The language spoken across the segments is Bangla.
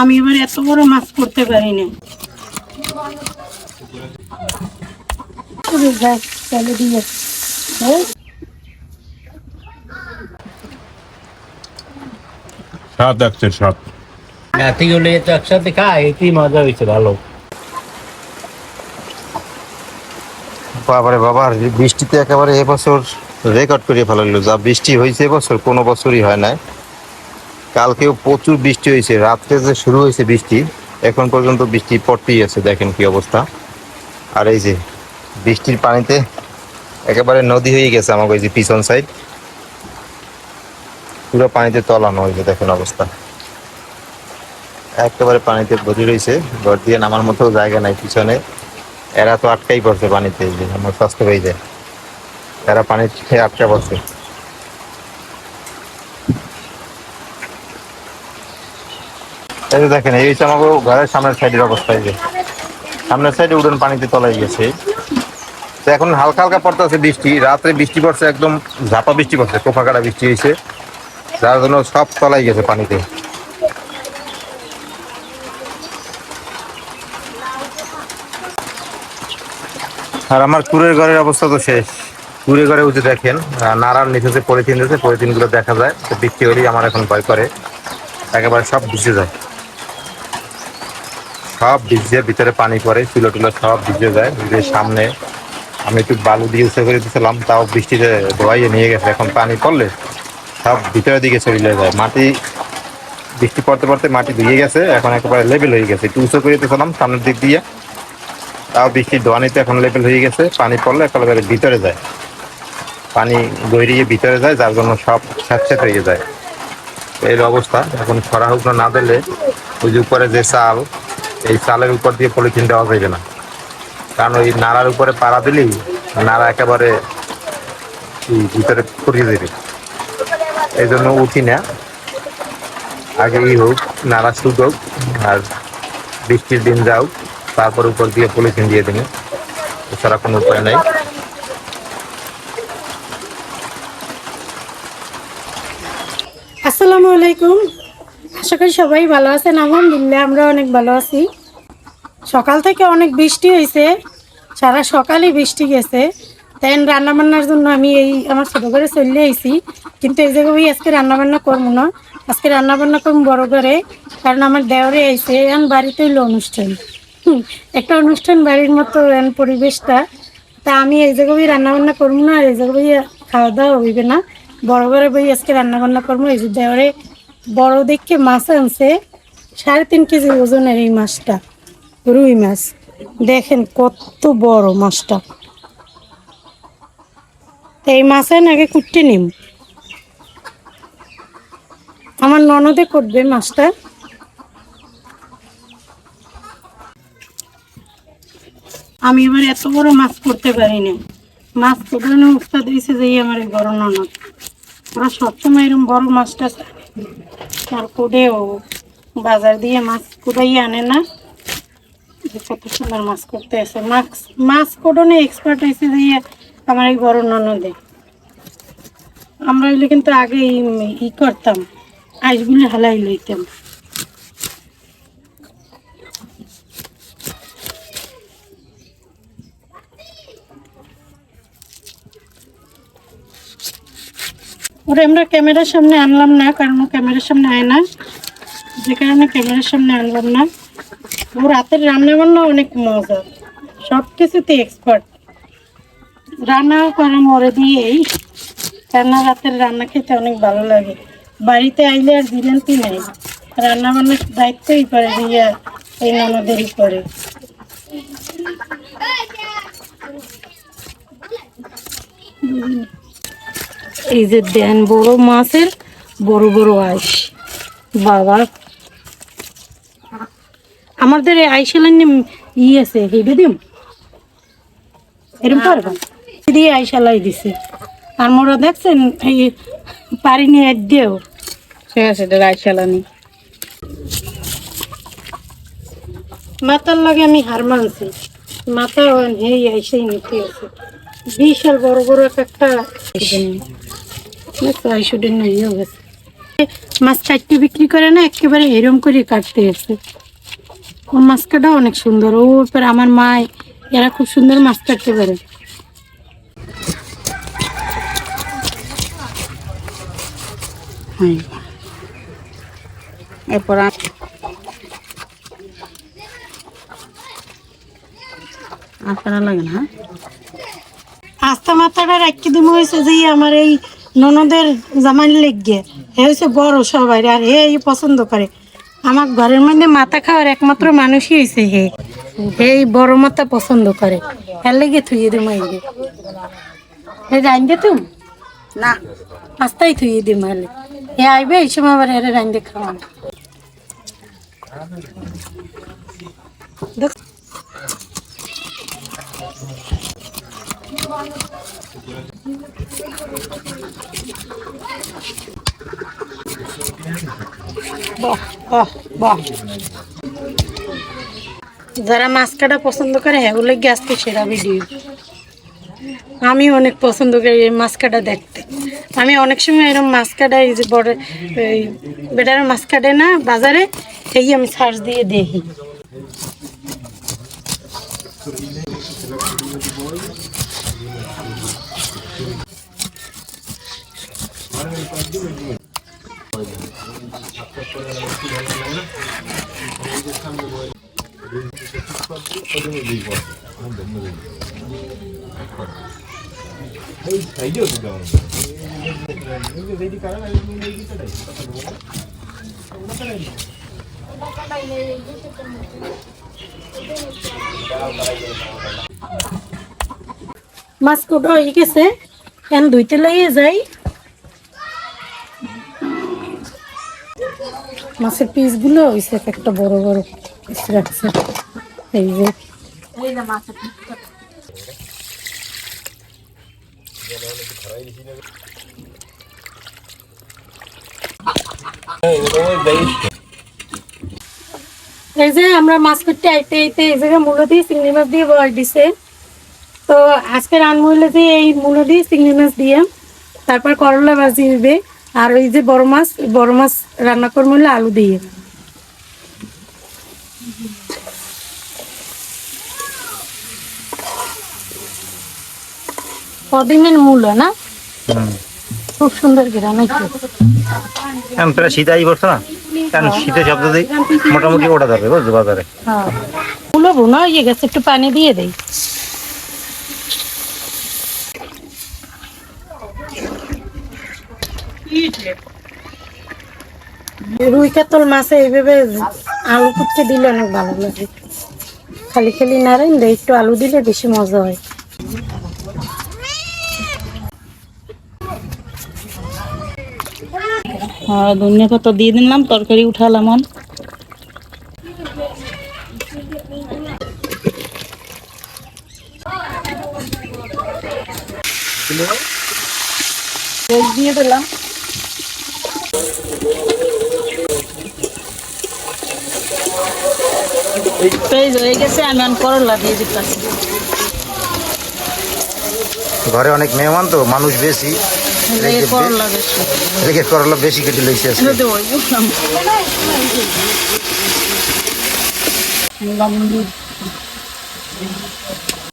আমি এবার এত বড় মাছ করতে পারি না নাতিগুলো তো একসাথে খায় এটাই মজা হয়েছে ভালো। বাবারে বাবা আর এই বৃষ্টিতে একেবারে এবছর রেকর্ড করিয়ে ভালো লাগল যা বৃষ্টি হয়েছে এবছর কোনো বছরই হয় নাই। কালকেও প্রচুর বৃষ্টি হয়েছে। রাত্রে যে শুরু হয়েছে বৃষ্টি, এখন পর্যন্ত বৃষ্টি পড়তেই আছে, দেখেন কি অবস্থা। আর এই যে বৃষ্টির পানিতে একেবারে নদী হয়ে গেছে আমাকে এই যে পিছন সাইড পুরো পানিতে তলানো হয়েছে দেখেন অবস্থা। একেবারে পানিতে ভরি রয়েছে, ঘর দিয়ে নামার মতো জায়গা নাই পিছনে। এরা তো আটকাই পড়ছে পানিতে যে আমার স্বাস্থ্য হয়ে যায়। এরা খেয়ে আটকা পড়ছে। এই দেখেন, এই হচ্ছে আমাকে ঘরের সামনের সাইডের অবস্থা এই যে। সামনের সাইডে উড়ন পানিতে তলাই গেছে। তো এখন হালকা হালকা পড়তেছে বৃষ্টি। রাত্রে বৃষ্টি পড়ছে, একদম ঝাপা বৃষ্টি পড়ছে কোফা কাটা বৃষ্টি হয়েছে। যার জন্য সব তলাই গেছে পানিতে। আর আমার কুড়ের ঘরের অবস্থা তো শেষ। কুড়ে ঘরে উঠে দেখেন নাড়ার নিচে যে পলিথিন পলিথিন দেখা যায়। তো বৃষ্টি হলেই আমার এখন ভয় করে। একেবারে সব ভিজে যায়। সব ভিজে ভিতরে পানি পড়ে চুলো টুলো সব ভিজে যায় যে সামনে। আমি একটু বালু দিয়ে উঁচু করে দিয়েছিলাম, তাও বৃষ্টিতে ধোয়াইয়ে নিয়ে গেছে। এখন পানি পড়লে সব ভিতরের দিকে চলে যায়। মাটি, বৃষ্টি পড়তে পড়তে মাটি ধুয়ে গেছে, এখন একেবারে লেভেল হয়ে গেছে। একটু উঁচু করে দিয়েছিলাম সামনের দিক দিয়ে, তাও বৃষ্টির দোয়ানিতে এখন লেভেল হয়ে গেছে। পানি পড়লে একেবারে ভিতরে যায়। পানি গড়িয়ে ভিতরে যায়, যার জন্য সব স্যাঁতস্যাঁত হয়ে যায়। এই অবস্থা। এখন খরা হোক না দিলে ওই উপরে যে চাল এই চালের উপর দিয়ে পলিথিন দেওয়া যাবে না। কারণ ওই নাড়ার উপরে পাড়া দিলেই নাড়া একেবারে ভিতরে পড়িয়ে দেবে এই জন্য উঠি না। আগে ই হোক নাড়া শুক হোক, আর বৃষ্টির দিন যাও, তারপর উপর দিয়ে পলিথিন দিয়ে দিন। এছাড়া কোনো উপায় নাই। আসসালামু আলাইকুম। আশা করি সবাই ভালো আছেন। আলহামদুলিল্লাহ আমরা অনেক ভালো আছি। সকাল থেকে অনেক বৃষ্টি হয়েছে সারা সকালই বৃষ্টি গেছে। তাই রান্নাবান্নার জন্য আমি এই আমার ছোটো ঘরে চলে আইছি। কিন্তু এই জায়গায় আজকে রান্না বান্না করব না। আজকে রান্নাবান্না করব বড় ঘরে। কারণ আমার দেওরে আইছে এখন বাড়িতে হইল অনুষ্ঠান। একটা অনুষ্ঠান বাড়ির মতো এখন পরিবেশটা। তা আমি এই জায়গায় রান্না বান্না করব না, আর এই জায়গায় খাওয়া দাওয়া হইবে না। বড় ঘরে বই আজকে রান্না বান্না করব। এই যে দেওরে বড় দেখে মাছ আনছে, সাড়ে তিন কেজি ওজনের এই মাছটা, রুই মাছ। দেখেন কত বড় মাছটা। এই মাছে আগে কুটতে নিম। আমার ননদে করবে মাছটা। আমি এবার এত বড় মাছ করতে পারি না মাছ কোটানো উস্তাদ দিয়েছে যে আমার এই বড় ননদ। ওরা সবসময় এরকম বড় মাছটা চায়। আর কোডেও বাজার দিয়ে মাছ কুড়াই আনে না। কত সুন্দর মাছ করতে আছে। মাছ মাছ কোটনে এক্সপার্ট হয়েছে যে ইয়ে আমার এই বড় ননদে। আমরা হইলে কিন্তু আগে ই করতাম, আইসগুলি হালাই লইতাম। ওরা, আমরা ক্যামেরার সামনে আনলাম না, কারণ ও ক্যামেরার সামনে আয় না। যে কারণে ক্যামেরার সামনে আনলাম না। ও রাতের রান্না বান্না অনেক মজা। সব কিছুতে এক্সপার্ট রান্না করে মরে দিয়েই রান্না রাতের রান্না খেতে অনেক ভালো লাগে। বাড়িতে আইলে আর বিরন্তি নেই। রান্না বান্নার দায়িত্বই করে দিয়ে এই ননদেরই করে এই যে দেন বড় মাছের বড় বড় আইস। বাবা। আমাদের এই আইসেলের ই আছে হেঁটে দিম? এরকম পারবা দিয়ে আইসালাই দিছে। আর মোরা দেখছেন এই পারিনি এক দিয়েও। ঠিক আছে এটা আইসালানি মাথার লাগে আমি হার মানছি। মাথা হেই আইসাই নিতে আছে। বিশাল বড় বড় এক একটা দেখছ আইসুডের নইও গেছে। মাছ কাটতে বিক্রি করে না, একেবারে এরম করে কাটতে এসছে ও মাছ কাটা অনেক সুন্দর। ও এরপর আমার মা, এরা খুব সুন্দর মাছ কাটতে পারে। এরপর আপনারা লাগে না হ্যাঁ? আস্তা মাথাটা রাখি দিম হয়েছে যে আমার এই ননদের জামাই লেগে হে হয়েছে বড় সবাই আর হে এই পছন্দ করে। আমার ঘরের মধ্যে মাথা খাওয়ার একমাত্র মানুষই হয়েছে হে। এই বড় মাথা পছন্দ করে। এর লেগে থুয়ে দিম আইগে হে রাইন্দে তুমি? না। আস্তাই থুয়ে দিম হলে হে আইবে এই সময় আবার হেরে রাইন্দে খাওয়ান। দেখ। বাহ বাহ যারা মাছ কাটা পছন্দ করে হ্যাঁ ওগুলো আজকে সেরা ভিডিও আমি অনেক পছন্দ করি এই মাছ কাটা দেখতে। আমি অনেক সময় এরকম মাছ কাটা, এই যে বড়, এই বেটার মাছ কাটে না বাজারে, সেই আমি সার্চ দিয়ে দেখি। মাছ কোটা হয়ে গেছে। এখন ধুইতে লাগিয়ে যাই মাছের পিসগুলো হয়েছে এক একটা বড় বড় পিস রাখছে। এই যে। এই যে আমরা মাছ করতে আইতে আইতে এই জায়গায় মূলো দিয়ে চিংড়ি মাছ দিয়ে বয় দিছে। তো আজকে রান্না হইলে যে এই মূলো দিয়ে চিংড়ি মাছ দিয়ে, তারপর করলা ভাজি দিবে আর ওই যে বড় মাছ বড় মাছ রান্না করব হলে আলু দিয়ে। কদিনের মূলো না? খুব সুন্দর গ্রাম একটু এখন প্রায় শীত আই পড়ছে না? কারণ শীতের শব্দ দিই মোটামুটি ওটা যাবে বুঝছ বাজারে। হ্যাঁ। মূলো বোনা হয়ে গেছে একটু পানি দিয়ে দেই। রুই কাতল মাছে এইভাবে আলু কুচকে দিলে অনেক ভালো লাগে। খালি খালি নাড়েন একটু আলু দিলে বেশি মজা হয়। হ্যাঁ ধনিয়া পাতা দিয়ে দিলাম তরকারি উঠালাম অন দিয়ে দিলাম। পেঁয়াজ হয়ে গেছে আমি এখন করলা দিয়ে দিতেছি। ঘরে অনেক মেহমান তো মানুষ বেশি। এই করলা বেশি। রেখে করলা বেশি কেটে দিচ্ছি।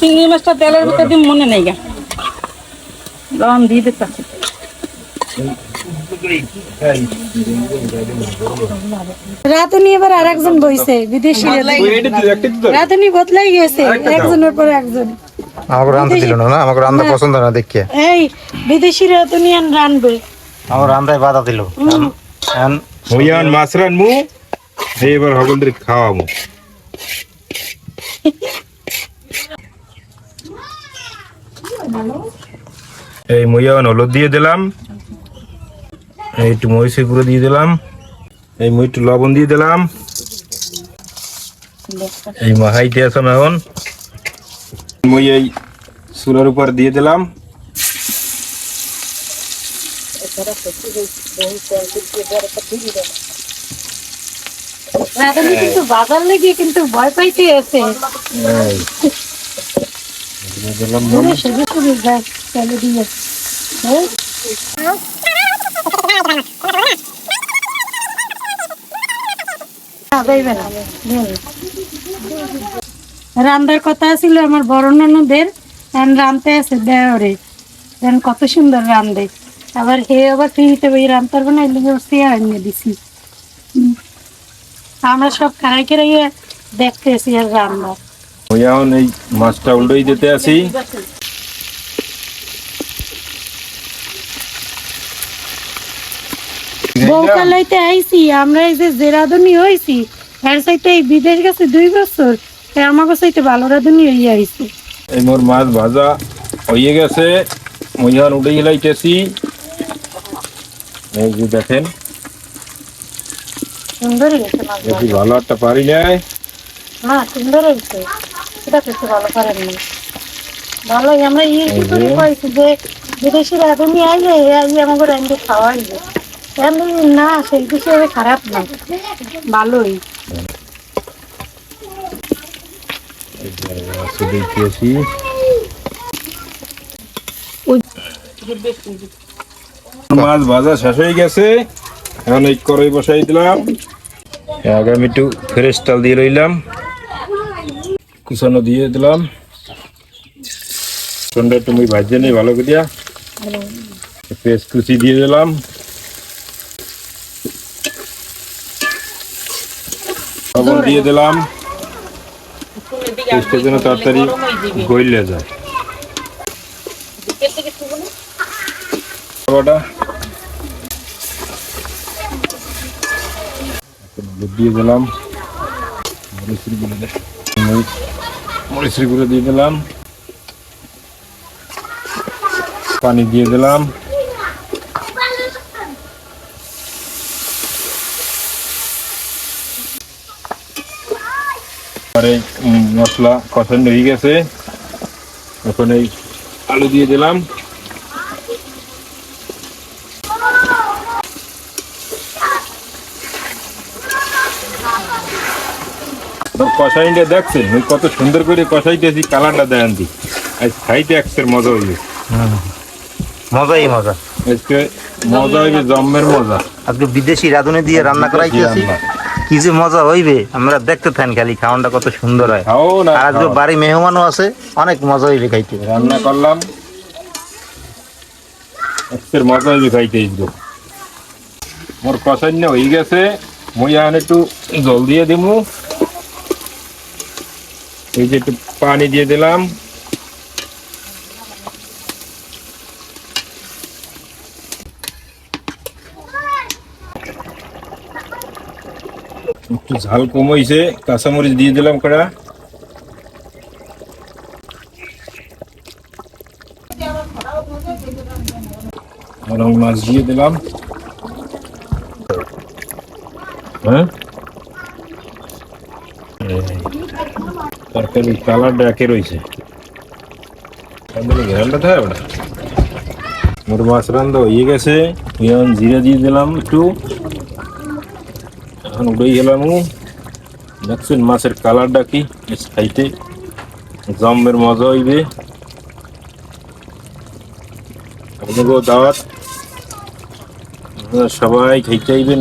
চিংড়ি মাছটা তেলের ভিতরে দিন মনে নেই গা। লবণ দিয়ে দিতেছি। রাধুনি এবার আর একজন বইছে বিদেশি রাধুনি। বদলাই গেছে একজনের পর একজন। আমাকে রান্ধতে দিল না আমাকে রান্না পছন্দ না দেখিয়ে। এই বিদেশি রাধুনি আর রানবে আমার বাধা দিল। এখন হইয়ান মাছ রানমু এবার সকলদের খাওয়ামু এই মইয়ান হলুদ দিয়ে দিলাম। একটু মরিচের গুঁড়ো দিয়ে দিলাম। এই একটু লবণ দিয়ে দিলাম। এই মাহাইতে আসাম এখন। মই এই চুলার উপর দিয়ে দিলাম। রাধুনি কিন্তু বাজার লেগে কিন্তু ভয় পাইতে আছে। দিলাম রান্দার কথা ছিল আমার বড় ননদের রানতে আছে দেওয়ারে এখন কত সুন্দর রান্ধে আবার হে আবার ফ্রিতে ওই রান্তার বানাই লিখে সে আনিয়ে দিছি। আমরা সব কারাই কেরাই দেখতেছি আর রান্না। ওই মাছটা উল্টোই যেতে আসি। বউকালাইতে আইছি আমরা এই যে যে রাধুনি হয়েছি এর সাইতে এই বিদেশ গেছে দুই বছর আমাকে সাইতে ভালো রাধুনি হইয়া আইছি। এই মোর মাছ ভাজা হয়ে গেছে উঠে গেলাইতেছি। এই যে দেখেন সুন্দর হয়েছে মাছ ভালো একটা পারি নাই। না সুন্দর হয়েছে সেটা করতে ভালো করেন না আমরা ইয়ে কি করে পাইছি যে বিদেশি রাধুনি আইলে আমাকে রান্ধে খাওয়াইবে এমনি না সেই বিষয়ে খারাপ না। ভালোই। মাছ মাছ ভাজা শেষ হয়ে গেছে। এখন এই কড়াই বসাই দিলাম। আগে আমি একটু ফ্রেশ চাল দিয়ে রইলাম কুচানো দিয়ে দিলাম। সন্ধ্যা একটু মুই ভাজিয়ে নিই ভালো করিয়া। পেঁয়াজ কুচি দিয়ে দিলাম। লবণ দিয়ে দিলাম। পেস্টের জন্য তাড়াতাড়ি গইলে যায়। দিয়ে দিলাম। মরিচের গুঁড়ো দিয়ে দিলাম। পানি দিয়ে দিলাম। এই মশলা কষানো হয়ে গেছে। এখন এই আলু দিয়ে দিলাম। কষাইটা দেখছেন? কত সুন্দর করে কষাইতেছি কালারটা দেন দি। আজ খাইতে একসের মজা হইবে মজাই মজা। আজকে মজা হইবে জম্মের মজা। আজকে বিদেশি রাঁধুনি দিয়ে রান্না করাইতেছি। কি যে মজা হইবে? আমরা দেখতে থাকেন খালি খাওয়ানটা কত সুন্দর হয়। আর আজকে বাড়ি মেহমানও আছে অনেক মজা হইবে খাইতে। রান্না করলাম। একসের মজা হইবে খাইতে একদম মোর কষান্য হয়ে গেছে। মুই এখন একটু জল দিয়ে দিমু। এই যে একটু পানি দিয়ে দিলাম। ঝাল কম হয়েছে কাঁচামরিচ দিয়ে দিলাম কড়া। গরম মাছ দিয়ে দিলাম। হ্যাঁ? তরকারি কালারটা একে রয়েছে। ঘ্রানটা থাকে মোর মাছ রান্না হয়ে গেছে। জিরা দিয়ে দিলাম একটু। এখন উড়ে গেলাম দেখছেন মাছের কালারটা কি? খাইতে জম্মের মজা হইবে। দাওয়াত। সবাই খাইতে আইবেন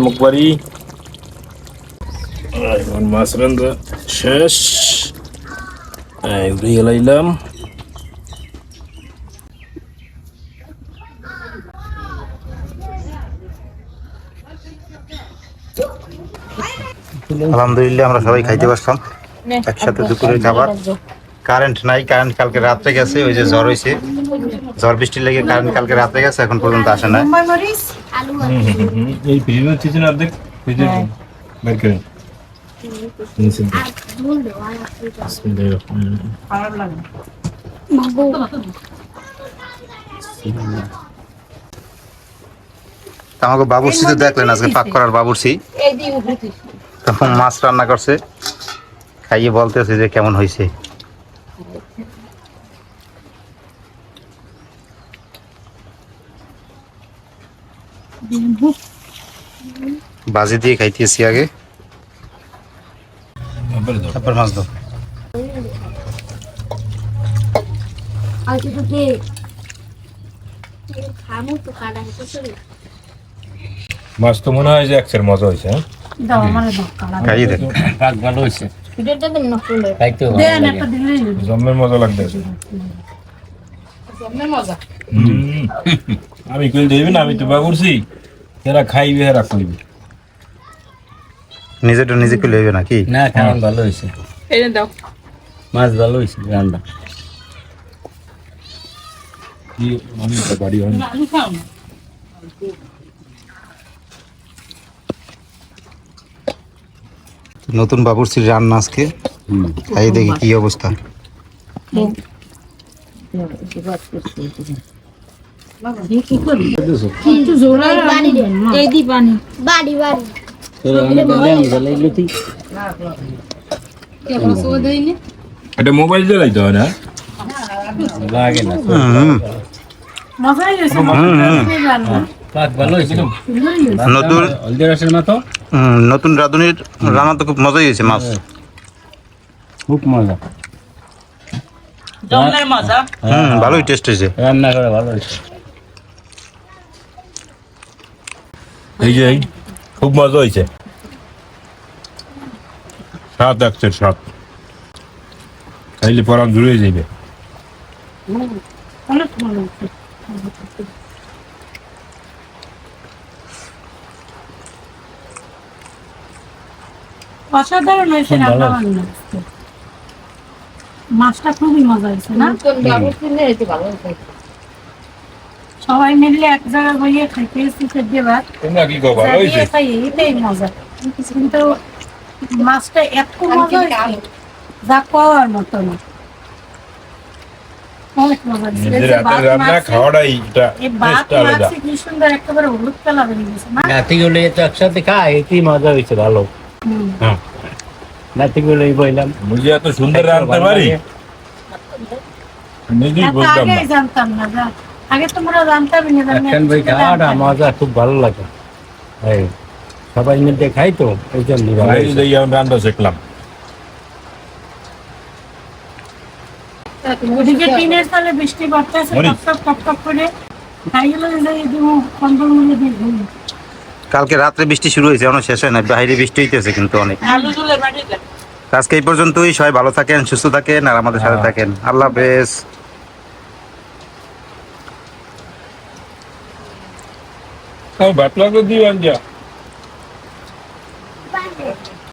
আমার মাছ রান্না শেষ। উড়ে গেলাইলাম আলহামদুলিল্লাহ। আমরা সবাই খাইতে পারলাম একসাথে দুপুরের খাবার। কারেন্ট নাই কারেন্ট কালকে রাত্রে গেছে ওই যে জ্বর হয়েছে ঝড় বৃষ্টি লেগে কারেন্ট কালকে রাত্রে গেছে এখন পর্যন্ত আসে না এই অর্ধেক বের করেন। আমাকে বাবুর্চি তো দেখলেন আজকে পাক করার বাবুর্চি তখন মাছ রান্না করছে। খাইয়ে বলতেছে যে কেমন হয়েছে। বাজি দিয়ে খাইতেছি আগে। মাছ মাছ তো মনে হয় যে একসের মজা হয়েছে হ্যাঁ? দাও আমার দাও খাইয়ে দেন। পাক ভালো হয়েছে। ভিডিওটা দিন না ফুলে। খাইতে ভালো দেন একটা দিলেই হলো। জন্মের মজা লাগতেছে মজা? আমি কই দেবি না আমি তো বা করছি এরা খাইবে এরা কইবে নিজেটা নিজে খুলে হইবে নাকি? না খাওয়ান ভালো হয়েছে। এই দাও। মাছ ভালো হয়েছে রান্না। কি আমি তো বাড়ি হয় না। আমি খাও না নতুন বাবুর বাবুর্চির রান্না আজকে খাইয়ে দেখি কি অবস্থা। একটু জোরে এই দি পানি বাড়ি বাড়ি এটা মোবাইল চালাইতে হয় না লাগে না নতুন নতুন রাঁধুনির রান্না তো খুব মজাই হয়েছে মাছ। খুব মজা। হুম ভালোই টেস্ট হয়েছে। রান্না করে ভালো হয়েছে। এই যে খুব মজা হয়েছে। সাত একশের সাত খাইলে পরাম জুড়ে যাবে অনেক ভালো হয়েছে। অসাধারণ হয়েছে রান্না বান্না মাছটা খুবই মজা হয়েছে না? সবাই মিলে এক জায়গায় বইয়ে খাইতে এসেছে দেবার খাই এটাই মজা। কিন্তু মাছটা এত মজা হয়েছে যা পাওয়ার মতো না। অনেক মজা হয়েছে। এটা একসাথে খায় এতেই মজা হয়েছে ভালো। নাতিগুলোই বললাম। বুঝি এত সুন্দর রাঁধতে পারি? নিজেই বুঝতাম না। জানতাম না আগে তোমরা জানতামই না জানি একখান খাওয়াটা মজা খুব ভালো লাগে। এই সবাই মিলে খাই তো এই জন্য রান্না শিখলাম। ওদিকে টিনের বৃষ্টি পড়তেছে। টপ টপ টপ টপ করে গেল দিয়ে কালকে রাত্রে বৃষ্টি শুরু হয়েছে এখনও শেষ হয় না বাইরে বৃষ্টি হইতেছে কিন্তু অনেক। আজকে এই পর্যন্তই সবাই ভালো থাকেন সুস্থ থাকেন আর আমাদের সাথে থাকেন। আল্লাহ হাফেজ। ভাত লাগল আনজা